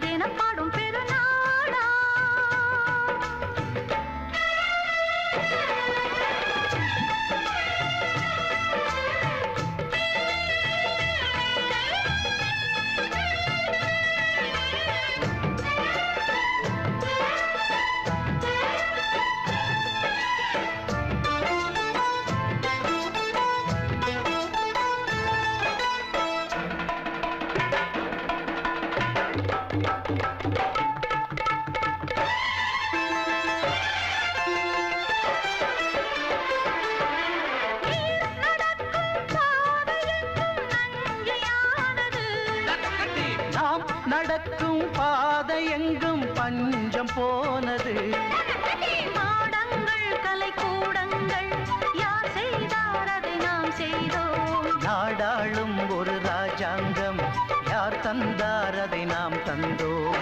தினம் பாடும் நடக்கும் பாதை எங்கும் பஞ்சம் போனது. மாடங்கள் கலை கூடங்கள் யார் செய்தார் அதை நாம் செய்தோம். நாடாளும் ஒரு ராஜாங்கம் யார் தந்தார் அதை நாம் தந்தோம்.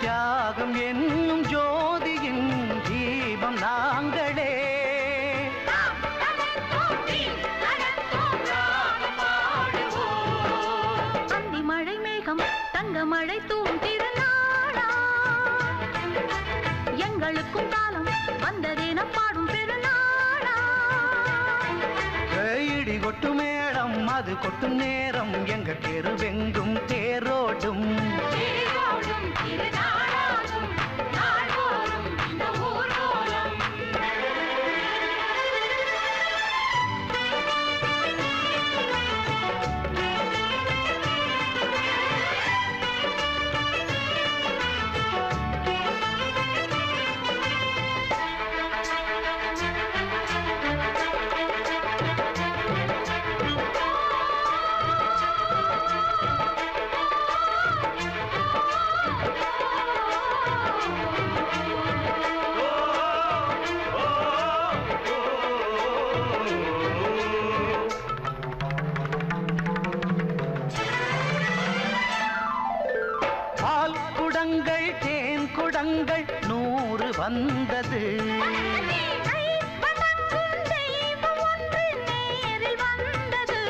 தியாகம் என்னும் ஜோதியின் எங்களுக்கும் காலம் வந்ததென பாடும் பெருநாளா. இடி கொட்டு மேடம் அது கொட்டும் நேரம். எங்க தெருவெங்கும் தேரோடும். தேரோடும் குடங்கள் தேன் குடங்கள் நூறு வந்தது. வந்தது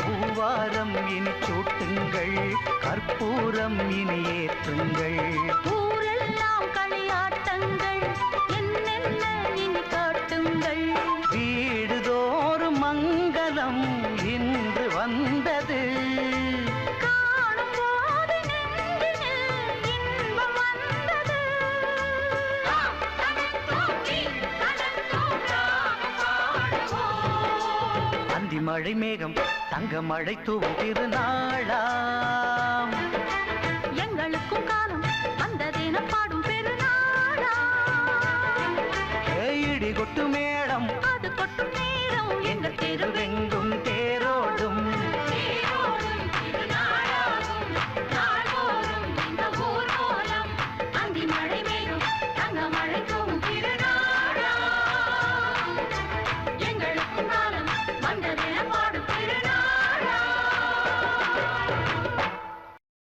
பூவாரம் இனி சூட்டுங்கள் கற்பூரம் இனி ஏற்றுங்கள். ஊரெல்லாம் களியாட்டங்கள் அந்தி மழை மேகம் தங்க மழை தூவும் திருநாளாம். எங்களுக்கும் காலம் அந்த தினம் பாடும் பெருநாளாம். இடி கொட்டு